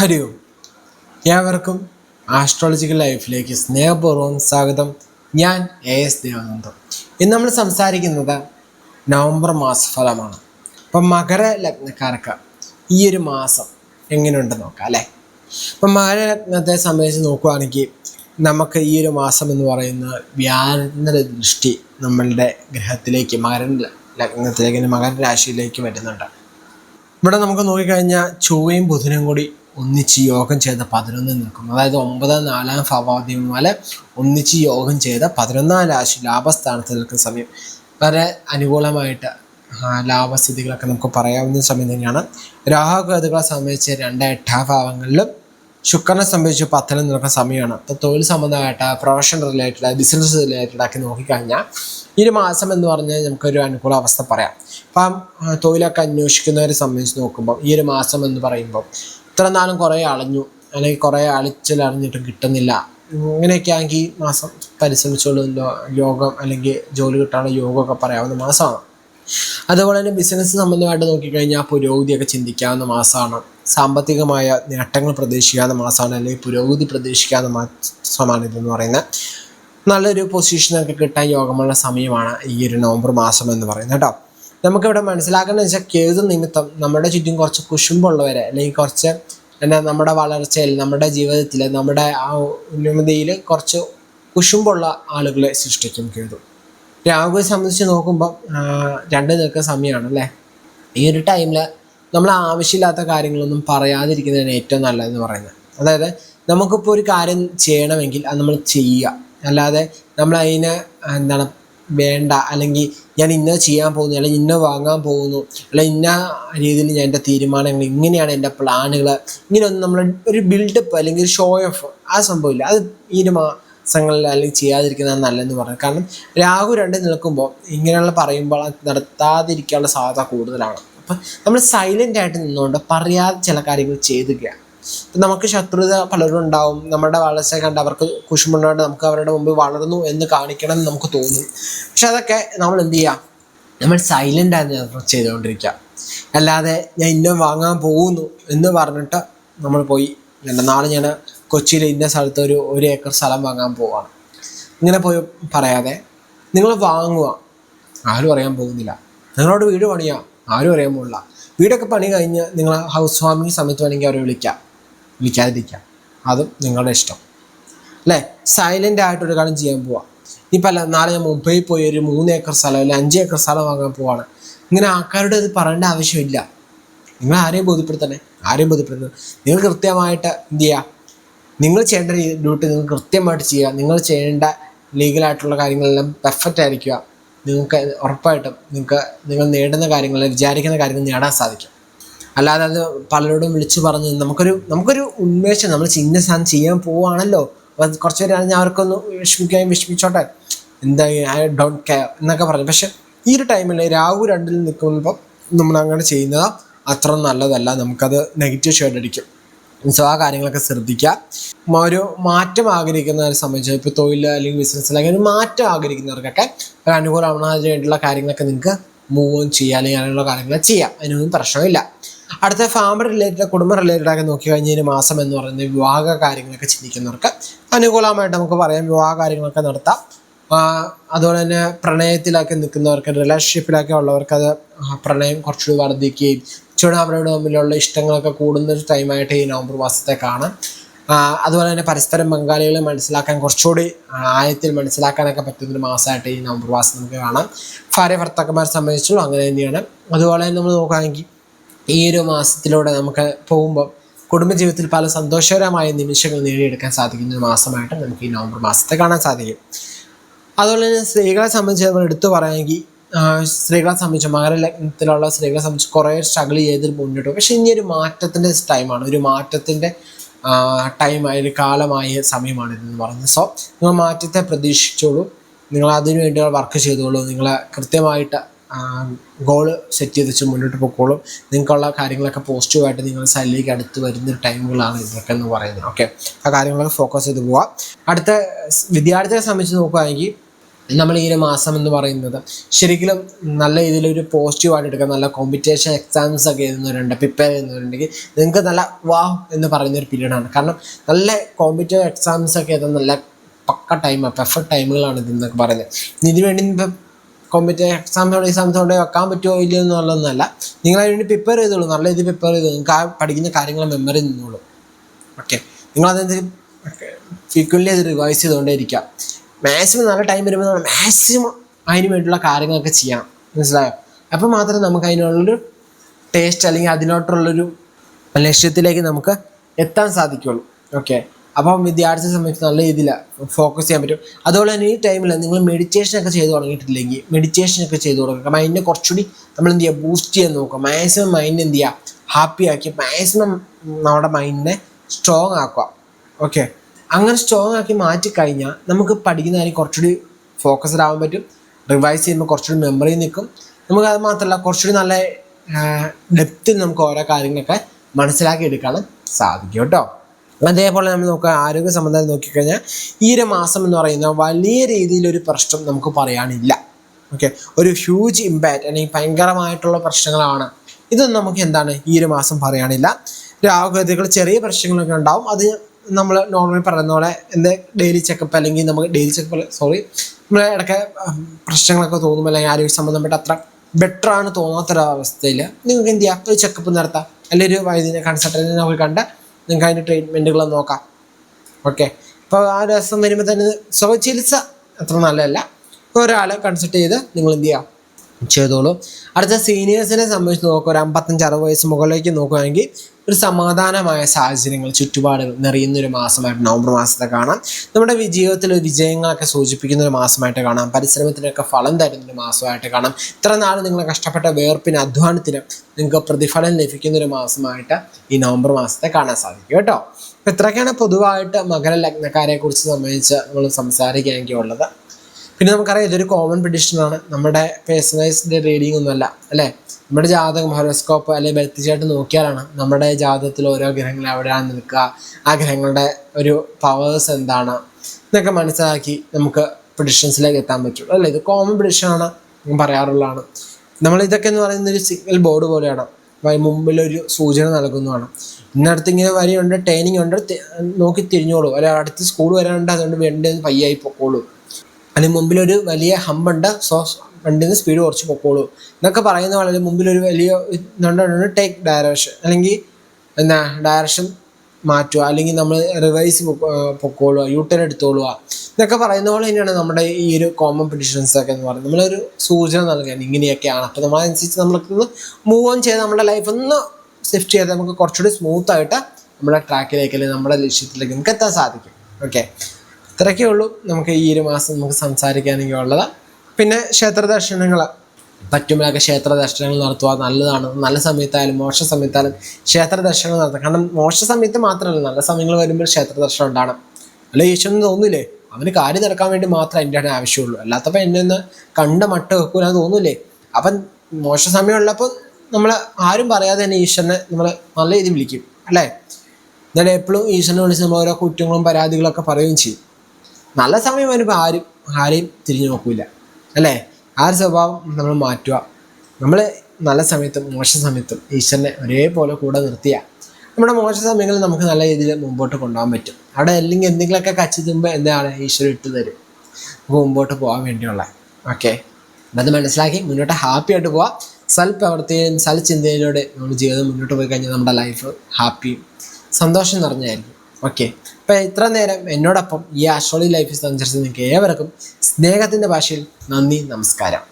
ഹരി ഓം ഏവർക്കും ആസ്ട്രോളജിക്കൽ ലൈഫിലേക്ക് സ്നേഹപൂർവം സ്വാഗതം. ഞാൻ എ എസ് ദേവാനന്ദം. ഇന്ന് നമ്മൾ സംസാരിക്കുന്നത് നവംബർ മാസഫലമാണ്. അപ്പം മകര ലഗ്നക്കാർക്ക് ഈ ഒരു മാസം എങ്ങനെയുണ്ട് നോക്കാം അല്ലേ? അപ്പം മകര ലഗ്നത്തെ സംബന്ധിച്ച് നോക്കുകയാണെങ്കിൽ നമുക്ക് ഈ ഒരു മാസം എന്ന് പറയുന്ന വ്യാഴത്തിന്റെ ദൃഷ്ടി നമ്മളുടെ ഗ്രഹത്തിലേക്ക് മകര ലഗ്നത്തിലേക്ക് മകര രാശിയിലേക്ക് വരുന്നുണ്ട്. ഇവിടെ നമുക്ക് നോക്കിക്കഴിഞ്ഞാൽ ചൊവ്വയും ബുധനും കൂടി ഒന്നിച്ച് യോഗം ചെയ്ത പതിനൊന്ന് നിൽക്കും. അതായത് ഒമ്പത് നാലാം ഭാവാദിമാൽ ഒന്നിച്ച് യോഗം ചെയ്ത പതിനൊന്നാം രാശി ലാഭസ്ഥാനത്ത് നിൽക്കുന്ന സമയം. വളരെ അനുകൂലമായിട്ട് ലാഭസ്ഥിതികളൊക്കെ നമുക്ക് പറയാവുന്ന സമയം തന്നെയാണ്. രാഹുകേതുകളെ സംബന്ധിച്ച് രണ്ട് എട്ടാം ഭാവങ്ങളിലും ശുക്രനെ സംബന്ധിച്ച് പത്തനം നിൽക്കുന്ന സമയമാണ്. അപ്പോൾ തൊഴിൽ സംബന്ധമായിട്ട് പ്രൊഫഷൻ റിലേറ്റഡ് ബിസിനസ് റിലേറ്റഡ് ആക്കി നോക്കിക്കഴിഞ്ഞാൽ ഈ ഒരു മാസം എന്ന് പറഞ്ഞാൽ നമുക്കൊരു അനുകൂല അവസ്ഥ പറയാം. അപ്പം തൊഴിലൊക്കെ അന്വേഷിക്കുന്നവരെ സംബന്ധിച്ച് നോക്കുമ്പോൾ ഈ ഒരു മാസം എന്ന് പറയുമ്പോൾ ഇത്ര നാളും കുറേ അളഞ്ഞു. അല്ലെങ്കിൽ കുറേ അളിച്ചിൽ അറിഞ്ഞിട്ട് കിട്ടുന്നില്ല. ഇങ്ങനെയൊക്കെ ആണെങ്കിൽ മാസം പരിശ്രമിച്ചുള്ള യോഗം അല്ലെങ്കിൽ ജോലി കിട്ടാനുള്ള യോഗമൊക്കെ പറയാവുന്ന മാസമാണ്. അതുപോലെ തന്നെ ബിസിനസ് സംബന്ധമായിട്ട് നോക്കിക്കഴിഞ്ഞാൽ പുരോഗതിയൊക്കെ ചിന്തിക്കാവുന്ന മാസമാണ്. സാമ്പത്തികമായ നേട്ടങ്ങൾ പ്രതീക്ഷിക്കാവുന്ന മാസമാണ്. അല്ലെങ്കിൽ പുരോഗതി പ്രതീക്ഷിക്കാവുന്ന മാസമാണ് ഇതെന്ന് പറയുന്നത്. നല്ലൊരു പൊസിഷനൊക്കെ കിട്ടാൻ യോഗമുള്ള സമയമാണ് ഈ ഒരു നവംബർ മാസം എന്ന് പറയുന്നത് കേട്ടോ. നമുക്കിവിടെ മനസ്സിലാക്കേണ്ടത് വെച്ചാൽ കേതു നിമിത്തം നമ്മുടെ ചുറ്റും കുറച്ച് കുശുമ്പുള്ളവരെ അല്ലെങ്കിൽ കുറച്ച് എന്നാ നമ്മുടെ വളർച്ചയിൽ നമ്മുടെ ജീവിതത്തിൽ നമ്മുടെ ആ ഉന്നമതിയിൽ കുറച്ച് കുശുമ്പുള്ള ആളുകളെ സൃഷ്ടിക്കും കേതു രാഹുവിനെ സംബന്ധിച്ച് നോക്കുമ്പോൾ രണ്ട് നിൽക്കുന്ന സമയമാണ് അല്ലേ ഈ ഒരു ടൈമിൽ നമ്മൾ ആവശ്യമില്ലാത്ത കാര്യങ്ങളൊന്നും പറയാതിരിക്കുന്നതാണ് ഏറ്റവും നല്ലതെന്ന് പറയുന്നത്. അതായത് നമുക്കിപ്പോൾ ഒരു കാര്യം ചെയ്യണമെങ്കിൽ അത് നമ്മൾ ചെയ്യുക. അല്ലാതെ നമ്മൾ അതിനെ എന്താണ് വേണ്ട. അല്ലെങ്കിൽ ഞാൻ ഇന്ന ചെയ്യാൻ പോകുന്നു അല്ലെങ്കിൽ ഇന്ന വാങ്ങാൻ പോകുന്നു അല്ലെങ്കിൽ ഇന്ന രീതിയിൽ ഞാൻ എന്റെ തീരുമാനങ്ങൾ ഇങ്ങനെയാണ് എന്റെ പ്ലാനുകൾ. ഇങ്ങനെയൊന്നും നമ്മൾ ഒരു ബിൽഡപ്പ് അല്ലെങ്കിൽ ഒരു ഷോ ഓഫ് ആ സംഭവമില്ല. അത് ഈ ഒരു മാസങ്ങളിൽ അല്ലെങ്കിൽ ചെയ്യാതിരിക്കുന്നതാണ് നല്ലതെന്ന് പറഞ്ഞു. കാരണം രാഹു രണ്ട് നിൽക്കുമ്പോൾ ഇങ്ങനെയുള്ള പറയുമ്പോൾ നടത്താതിരിക്കാനുള്ള സാധ്യത കൂടുതലാണ്. അപ്പം നമ്മൾ സൈലന്റ് ആയിട്ട് നിന്നുകൊണ്ട് പറയാതെ ചില കാര്യങ്ങൾ ചെയ്തുകയാണ് നമുക്ക് ശത്രുത പലരും ഉണ്ടാവും. നമ്മുടെ വളർച്ച കണ്ട് അവർക്ക് കുശുമുണ്ടായിട്ട് നമുക്ക് അവരുടെ മുമ്പിൽ വളർന്നു എന്ന് കാണിക്കണം എന്ന് നമുക്ക് തോന്നും. പക്ഷെ അതൊക്കെ നമ്മൾ എന്ത് ചെയ്യുക നമ്മൾ സൈലന്റ് ആയി ചെയ്തുകൊണ്ടിരിക്കുക അല്ലാതെ ഞാൻ ഇന്നും വാങ്ങാൻ പോകുന്നു എന്ന് പറഞ്ഞിട്ട് നമ്മൾ പോയി. രണ്ട് നാളെ ഞാൻ കൊച്ചിയിൽ ഇന്ന സ്ഥലത്ത് ഒരു ഒരു ഏക്കർ സ്ഥലം വാങ്ങാൻ പോവാണ്. ഇങ്ങനെ പോയി പറയാതെ നിങ്ങൾ വാങ്ങുക. ആരും അറിയാൻ പോകുന്നില്ല. നിങ്ങളോട് വീട് പണിയാ. ആരും അറിയാൻ പോകില്ല വീടൊക്കെ പണി കഴിഞ്ഞ് നിങ്ങൾ ഹൗസ് വാമിങ് സമയത്ത് വേണമെങ്കിൽ അവരെ വിളിക്കാം. വിളിക്കാതിരിക്കാം അതും നിങ്ങളുടെ ഇഷ്ടം. അല്ലേ? സൈലന്റ് ആയിട്ടൊരു കാര്യം ചെയ്യാൻ പോവാം. ഇപ്പം അല്ല നാളെ ഞാൻ മുംബൈയിൽ പോയി ഒരു മൂന്ന് ഏക്കർ സ്ഥലം അല്ലെങ്കിൽ അഞ്ച് ഏക്കർ സ്ഥലം വാങ്ങാൻ പോവാണ്. ഇങ്ങനെ ആൾക്കാരുടെ അത് പറയേണ്ട ആവശ്യമില്ല. നിങ്ങൾ ആരെയും ബോധ്യപ്പെടുത്തണേ ആരെയും ബോധ്യപ്പെടുത്തണം നിങ്ങൾ കൃത്യമായിട്ട് എന്ത് ചെയ്യുക നിങ്ങൾ ചെയ്യേണ്ട ഡ്യൂട്ടി നിങ്ങൾ കൃത്യമായിട്ട് ചെയ്യുക. നിങ്ങൾ ചെയ്യേണ്ട ലീഗലായിട്ടുള്ള കാര്യങ്ങളെല്ലാം പെർഫെക്റ്റ് ആയിരിക്കുക. നിങ്ങൾക്ക് ഉറപ്പായിട്ടും നിങ്ങൾക്ക് നിങ്ങൾ നേടുന്ന കാര്യങ്ങൾ വിചാരിക്കുന്ന കാര്യങ്ങൾ നേടാൻ സാധിക്കും. അല്ലാതെ അത് പലരോടും വിളിച്ചു പറഞ്ഞ് നമുക്കൊരു നമുക്കൊരു ഉന്മേഷം നമ്മൾ ചിന്ന സാധനം ചെയ്യാൻ പോവുകയാണല്ലോ. അത് കുറച്ച് പേര് ഞാൻ അവർക്കൊന്ന് വിഷമിക്കുകയും വിഷമിച്ചോട്ടെ. എന്താ ഐ ഡോണ്ട് കെയർ എന്നൊക്കെ പറഞ്ഞു. പക്ഷെ ഈ ഒരു ടൈമിൽ രാഹു രണ്ടിൽ നിൽക്കുമ്പോൾ നമ്മൾ അങ്ങനെ ചെയ്യുന്നത് അത്ര നല്ലതല്ല. നമുക്കത് നെഗറ്റീവ് ഷെയ്ഡ് അടിക്കും. സോ ആ കാര്യങ്ങളൊക്കെ ശ്രദ്ധിക്കുക. ഒരു മാറ്റം ആഗ്രഹിക്കുന്നവരെ സംബന്ധിച്ച് ഇപ്പോൾ തൊഴിൽ അല്ലെങ്കിൽ ബിസിനസ്സിൽ അങ്ങനെ ഒരു മാറ്റം ആഗ്രഹിക്കുന്നവർക്കൊക്കെ ഒരു അനുകൂലമാണ് അതിന് വേണ്ടിയുള്ള കാര്യങ്ങളൊക്കെ നിങ്ങൾക്ക് മൂവ് ഓൺ ചെയ്യുക അല്ലെങ്കിൽ അങ്ങനെയുള്ള കാര്യങ്ങൾ ചെയ്യാം. അതിനൊന്നും പ്രശ്നമില്ല. അടുത്ത ഫാമർ റിലേറ്റഡ് കുടുംബ റിലേറ്റഡ് ഒക്കെ നോക്കി കഴിഞ്ഞ മാസം എന്ന് പറയുന്നത് വിവാഹ കാര്യങ്ങളൊക്കെ ചിന്തിക്കുന്നവർക്ക് അനുകൂലമായിട്ട് നമുക്ക് പറയാം. വിവാഹ കാര്യങ്ങളൊക്കെ നടത്താം. അതുപോലെ തന്നെ പ്രണയത്തിലൊക്കെ നിൽക്കുന്നവർക്ക് റിലേഷൻഷിപ്പിലൊക്കെ ഉള്ളവർക്ക് അത് പ്രണയം കുറച്ചുകൂടി വർദ്ധിക്കുകയും ചുവടെ അവരോട് തമ്മിലുള്ള ഇഷ്ടങ്ങളൊക്കെ കൂടുന്ന ഒരു ടൈമായിട്ട് ഈ നവംബർ മാസത്തെ കാണാം. അതുപോലെ തന്നെ പരസ്പരം ബംഗാളികളെ മനസ്സിലാക്കാൻ കുറച്ചുകൂടി ആയത്തിൽ മനസ്സിലാക്കാനൊക്കെ പറ്റുന്ന ഒരു മാസമായിട്ട് ഈ നവംബർ മാസം നമുക്ക് കാണാം. ഭാര്യ ഭർത്താക്കന്മാരെ സംബന്ധിച്ചും അങ്ങനെ തന്നെയാണ്. അതുപോലെ തന്നെ നമ്മൾ നോക്കുകയാണെങ്കിൽ ഈ ഒരു മാസത്തിലൂടെ നമുക്ക് പോകുമ്പോൾ കുടുംബജീവിതത്തിൽ പല സന്തോഷകരമായ നിമിഷങ്ങൾ നേടിയെടുക്കാൻ സാധിക്കുന്ന ഒരു മാസമായിട്ട് നമുക്ക് ഈ നവംബർ മാസത്തെ കാണാൻ സാധിക്കും. അതുപോലെ തന്നെ സ്ത്രീകളെ സംബന്ധിച്ച് നമ്മൾ എടുത്തു പറയുകയാണെങ്കിൽ സ്ത്രീകളെ സംബന്ധിച്ച് മകരലഗ്നത്തിലുള്ള സ്ത്രീകളെ സംബന്ധിച്ച് കുറേ സ്ട്രഗിൾ ചെയ്ത് മുന്നോട്ട്. പോകും പക്ഷേ ഇനി ഒരു മാറ്റത്തിന്റെ ടൈമാണ് ഒരു മാറ്റത്തിന്റെ ടൈമായ ഒരു കാലമായ സമയമാണ് ഇതെന്ന് പറയുന്നത്. സോ നിങ്ങൾ മാറ്റത്തെ പ്രതീക്ഷിച്ചോളൂ. നിങ്ങൾ അതിനു വേണ്ടി വർക്ക് ചെയ്തോളൂ. നിങ്ങൾ കൃത്യമായിട്ട് ഗോൾ സെറ്റ് ചെയ്ത് വെച്ച് മുന്നോട്ട് പോയിക്കോളും നിങ്ങൾക്കുള്ള കാര്യങ്ങളൊക്കെ പോസിറ്റീവായിട്ട് നിങ്ങൾ സൈഡിലേക്ക് അടുത്ത് വരുന്ന ടൈമുകളാണ് ഇതൊക്കെ എന്ന് പറയുന്നത്. ഓക്കെ ആ കാര്യങ്ങളൊക്കെ ഫോക്കസ് ചെയ്ത് പോവാം. അടുത്ത വിദ്യാർത്ഥികളെ സംബന്ധിച്ച് നോക്കുകയാണെങ്കിൽ നമ്മൾ ഈ ഒരു മാസം എന്ന് പറയുന്നത് ശരിക്കും നല്ല രീതിയിലൊരു പോസിറ്റീവായിട്ട് എടുക്കുക നല്ല കോമ്പറ്റീഷൻ എക്സാംസ് ഒക്കെ എഴുതുന്നവരുണ്ട് പ്രിപ്പയർ ചെയ്യുന്നവരുണ്ടെങ്കിൽ നിങ്ങൾക്ക് നല്ല വാവ് എന്ന് പറയുന്ന ഒരു പീരീഡാണ് കാരണം നല്ല കോമ്പറ്റീവ് എക്സാംസ് ഒക്കെ എഴുതുന്ന നല്ല പക്ക ടൈം പെർഫെക്റ്റ് ടൈമുകളാണ് ഇതെന്നൊക്കെ പറയുന്നത്. ഇതിനുവേണ്ടി വേണ്ടി ഇപ്പം കോമ്പറ്റീവ് എക്സാംസോടെ എക്സാംസോടെ വെക്കാൻ പറ്റുമോ ഇല്ലയോ എന്നുള്ളതൊന്നല്ല നിങ്ങൾ അതിന് വേണ്ടി പ്രിപ്പയർ ചെയ്തോളൂ. നല്ല രീതിയിൽ പ്രിപ്പയർ ചെയ്തു നിങ്ങൾക്ക് ആ പഠിക്കുന്ന കാര്യങ്ങൾ മെമ്മറി നിന്നോളൂ. ഓക്കെ നിങ്ങളതെന്ത് ഫ്രീക്വന്റ്ലി അത് റിവൈസ് ചെയ്തുകൊണ്ടേ ഇരിക്കുക മാക്സിമം നല്ല ടൈം വരുമ്പോൾ നമ്മൾ മാക്സിമം അതിന് വേണ്ടിയുള്ള കാര്യങ്ങളൊക്കെ ചെയ്യണം. മനസ്സിലായോ? അപ്പോൾ മാത്രമേ നമുക്ക് അതിനുള്ളൊരു ടേസ്റ്റ് അല്ലെങ്കിൽ അതിനോട്ടുള്ളൊരു ലക്ഷ്യത്തിലേക്ക് നമുക്ക് എത്താൻ സാധിക്കുള്ളൂ. ഓക്കെ അപ്പം വിദ്യാർത്ഥി സമയത്ത് നല്ല രീതിയിൽ ഫോക്കസ് ചെയ്യാൻ പറ്റും. അതുപോലെ തന്നെ ഈ ടൈമിൽ നിങ്ങൾ മെഡിറ്റേഷൻ ഒക്കെ ചെയ്ത് തുടങ്ങിയിട്ടില്ലെങ്കിൽ മെഡിറ്റേഷൻ ഒക്കെ ചെയ്ത് തുടങ്ങുക. മൈൻഡിനെ കുറച്ചുകൂടി നമ്മൾ എന്ത് ചെയ്യുക ബൂസ്റ്റ് ചെയ്യാൻ നോക്കുക. മാക്സിമം മൈൻഡ് എന്ത് ചെയ്യുക ഹാപ്പി ആക്കി മാക്സിമം നമ്മുടെ മൈൻഡിനെ സ്ട്രോങ് ആക്കുക. ഓക്കെ അങ്ങനെ സ്ട്രോങ് ആക്കി മാറ്റി കഴിഞ്ഞാൽ നമുക്ക് പഠിക്കുന്ന കാര്യം കുറച്ചുകൂടി ഫോക്കസ്ഡ് ആവാൻ പറ്റും. റിവൈസ് ചെയ്യുമ്പോൾ കുറച്ചുകൂടി മെമ്മറി നിൽക്കും. നമുക്ക് അത് മാത്രമല്ല കുറച്ചുകൂടി നല്ല ഡെപ്തിൽ നമുക്ക് ഓരോ കാര്യങ്ങളൊക്കെ മനസ്സിലാക്കി എടുക്കാനും സാധിക്കും കേട്ടോ. അതേപോലെ നമ്മൾ നോക്കുക ആരോഗ്യ സംബന്ധം നോക്കിക്കഴിഞ്ഞാൽ ഈ ഒരു മാസം എന്ന് പറയുന്ന വലിയ രീതിയിലൊരു പ്രശ്നം നമുക്ക് പറയാനില്ല. ഓക്കെ ഒരു ഹ്യൂജ് ഇമ്പാക്റ്റ് അല്ലെങ്കിൽ ഭയങ്കരമായിട്ടുള്ള പ്രശ്നങ്ങളാണ്. ഇതൊന്നും നമുക്ക് എന്താണ് ഈ ഒരു മാസം പറയാനില്ല. രാഹുഗതികൾ ചെറിയ പ്രശ്നങ്ങളൊക്കെ ഉണ്ടാവും. അത് നമ്മൾ നോർമലി പറയുന്ന പോലെ എന്താ ഡെയിലി ചെക്കപ്പ് അല്ലെങ്കിൽ നമുക്ക് ഡെയിലി ചെക്കപ്പ് സോറി നമ്മൾ ഇടയ്ക്ക് പ്രശ്നങ്ങളൊക്കെ തോന്നും അല്ലെങ്കിൽ ആരോഗ്യ സംബന്ധപ്പെട്ട അത്ര ബെറ്ററാണ് തോന്നാത്തൊരവസ്ഥയിൽ നിങ്ങൾക്ക് എന്ത് ചെയ്യാം? ഒരു ചെക്കപ്പ് നടത്താം. അല്ലെങ്കിൽ ഒരു വൈദ്യുതി കൺസൾട്ടന്റിനെ പോയി കണ്ട് നിങ്ങൾക്ക് അതിന്റെ ട്രീറ്റ്മെന്റുകൾ നോക്കാം. ഓക്കെ അപ്പോൾ ആ രസം വരുമ്പോൾ തന്നെ സ്വചികിത്സ അത്ര നല്ലതല്ല. ഒരാളെ കൺസൾട്ട് ചെയ്ത് നിങ്ങൾ എന്ത് ചെയ്യാം? ചെയ്തോളൂ. അടുത്ത സീനിയേഴ്സിനെ സംബന്ധിച്ച് നോക്കുക ഒരു അമ്പത്തഞ്ച് അറുപത് വയസ്സ് മുകളിലേക്ക് നോക്കുകയാണെങ്കിൽ ഒരു സമാധാനമായ സാഹചര്യങ്ങൾ ചുറ്റുപാടുകൾ നിറയുന്ന ഒരു മാസമായിട്ട് നവംബർ മാസത്തെ കാണാം. നമ്മുടെ ജീവിതത്തിൽ വിജയങ്ങളൊക്കെ സൂചിപ്പിക്കുന്ന ഒരു മാസമായിട്ട് കാണാം. പരിശ്രമത്തിനൊക്കെ ഫലം തരുന്ന ഒരു മാസമായിട്ട് കാണാം. ഇത്ര നാൾ നിങ്ങൾ കഷ്ടപ്പെട്ട വേർപ്പിന് അധ്വാനത്തിന് നിങ്ങൾക്ക് പ്രതിഫലം ലഭിക്കുന്ന ഒരു മാസമായിട്ട് ഈ നവംബർ മാസത്തെ കാണാൻ സാധിക്കും കേട്ടോ. അപ്പോൾ ഇത്രയൊക്കെയാണ് പൊതുവായിട്ട് മകര ലഗ്നക്കാരെ കുറിച്ച് സംബന്ധിച്ച് നമ്മൾ സംസാരിക്കാൻ ഉള്ളത് പിന്നെ നമുക്കറിയാം ഇതൊരു കോമൺ പ്രഡിക്ഷനാണ് നമ്മുടെ പേഴ്സണൈസ്ഡ് റീഡിംഗ് ഒന്നുമല്ല അല്ലേ? നമ്മുടെ ജാതകം ഹോറോസ്കോപ്പ് അല്ലെങ്കിൽ ബെൽത്തിച്ചായിട്ട് നോക്കിയാലാണ് നമ്മുടെ ജാതകത്തിൽ ഓരോ ഗ്രഹങ്ങൾ എവിടെയാണ് നിൽക്കുക. ആ ഗ്രഹങ്ങളുടെ ഒരു പവേഴ്സ് എന്താണ് എന്നൊക്കെ മനസ്സിലാക്കി നമുക്ക് പ്രഡിഷൻസിലേക്ക് എത്താൻ പറ്റുള്ളൂ അല്ലേ? ഇത് കോമൺ പ്രഡിഷനാണ് ഞാൻ പറയാറുള്ളതാണ്. നമ്മൾ ഇതൊക്കെ എന്ന് പറയുന്ന ഒരു സിഗ്നൽ ബോർഡ് പോലെയാണ്. മുമ്പിൽ മുമ്പിലൊരു സൂചന നൽകുന്നതാണ്. ഇന്നടുത്ത് ഇങ്ങനെ വരെയുണ്ട് ട്രെയിനിങ് ഉണ്ട് നോക്കി തിരിഞ്ഞോളൂ. അല്ലെ അടുത്ത് സ്കൂൾ വരാനുണ്ട് അതുകൊണ്ട് വേണ്ടി പയ്യായി പൊക്കോളൂ. അതിന് മുമ്പിലൊരു വലിയ ഹമ്പുണ്ട്. സോ വണ്ടിന്ന് സ്പീഡ് കുറച്ച് പൊക്കോളൂ. എന്നൊക്കെ പറയുന്ന പോലെ മുമ്പിലൊരു വലിയ ഇതുണ്ടാണ് ടേക്ക് ഡയറക്ഷൻ അല്ലെങ്കിൽ എന്താ ഡയറക്ഷൻ മാറ്റുക. അല്ലെങ്കിൽ നമ്മൾ റിവൈസ് പൊക്കോളുക. യൂട്ടേൺ എടുത്തോളുക. എന്നൊക്കെ പറയുന്ന പോലെ തന്നെയാണ് നമ്മുടെ ഈ ഒരു കോമൺ ഒക്കെ എന്ന് പറയുന്നത്. നമ്മളൊരു സൂചന നൽകാൻ ഇങ്ങനെയൊക്കെയാണ്. അപ്പോൾ നമ്മളതനുസരിച്ച് നമ്മൾക്ക് മൂവ് ഓൺ ചെയ്ത് നമ്മുടെ ലൈഫ് ഒന്ന് ഷിഫ്റ്റ് ചെയ്ത് നമുക്ക് കുറച്ചുകൂടി സ്മൂത്തായിട്ട് നമ്മുടെ ട്രാക്കിലേക്ക് അല്ലെങ്കിൽ നമ്മുടെ ലക്ഷ്യത്തിലേക്ക് നമുക്ക് എത്താൻ സാധിക്കും. ഓക്കെ ഇത്രയൊക്കെ ഉള്ളൂ. നമുക്ക് ഈ ഒരു മാസം നമുക്ക് സംസാരിക്കാനെങ്കിൽ ഉള്ളത്. പിന്നെ ക്ഷേത്ര ദർശനങ്ങൾ പറ്റുമ്പോഴൊക്കെ ക്ഷേത്ര ദർശനങ്ങൾ നടത്തുക നല്ലതാണ്. നല്ല സമയത്തായാലും മോശ സമയത്തായാലും ക്ഷേത്ര ദർശനങ്ങൾ നടത്തുക. കാരണം മോശ സമയത്ത് മാത്രമല്ല നല്ല സമയങ്ങൾ വരുമ്പോൾ ക്ഷേത്ര ദർശനം ഉണ്ടാകണം. അല്ല ഈശ്വരൻ തോന്നില്ലേ അവന് കാര്യം നടക്കാൻ വേണ്ടി മാത്രമേ എന്റെ ആണ് ആവശ്യമുള്ളൂ. അല്ലാത്തപ്പോൾ എന്നെ ഒന്ന് കണ്ട മട്ട വെക്കൂല എന്ന് തോന്നൂലേ? അപ്പം മോശ സമയമുള്ളപ്പോൾ നമ്മൾ ആരും പറയാതെ തന്നെ ഈശ്വരനെ നമ്മൾ നല്ല രീതിയിൽ വിളിക്കും. അല്ലേ? എന്നാലും എപ്പോഴും ഈശ്വരനെ വിളിച്ച് നമ്മൾ ഓരോ കുറ്റങ്ങളും പരാതികളൊക്കെ പറയുകയും ചെയ്യും. നല്ല സമയം വരുമ്പോൾ ആരും ആരെയും തിരിഞ്ഞു നോക്കൂല. അല്ലേ? ആ ഒരു സ്വഭാവം നമ്മൾ മാറ്റുക. നമ്മൾ നല്ല സമയത്തും മോശ സമയത്തും ഈശ്വരനെ ഒരേപോലെ കൂടെ നിർത്തിയ നമ്മുടെ മോശ സമയങ്ങളിൽ നമുക്ക് നല്ല രീതിയിൽ മുമ്പോട്ട് കൊണ്ടുപോകാൻ പറ്റും. അവിടെ അല്ലെങ്കിൽ എന്തെങ്കിലുമൊക്കെ കച്ചി തുമ്പോൾ എന്താണ് ഈശ്വരൻ ഇട്ട് തരും? നമുക്ക് മുമ്പോട്ട് പോകാൻ വേണ്ടിയുള്ള. ഓക്കെ അത് മനസ്സിലാക്കി മുന്നോട്ട് ഹാപ്പി ആയിട്ട് പോവാം. സൽപ്രവർത്തിയും സൽചിന്തയിലൂടെ നമ്മുടെ ജീവിതം മുന്നോട്ട് പോയി കഴിഞ്ഞാൽ നമ്മുടെ ലൈഫ് ഹാപ്പിയും സന്തോഷം നിറഞ്ഞായിരിക്കും ഓക്കെ അപ്പോൾ ഇത്ര നേരം എന്നോടൊപ്പം ഈ ആസ്ട്രോളി ലൈഫ് സഞ്ചരിച്ച നിങ്ങൾക്ക് ഏവർക്കും സ്നേഹത്തിന്റെ ഭാഷയിൽ നന്ദി നമസ്കാരം.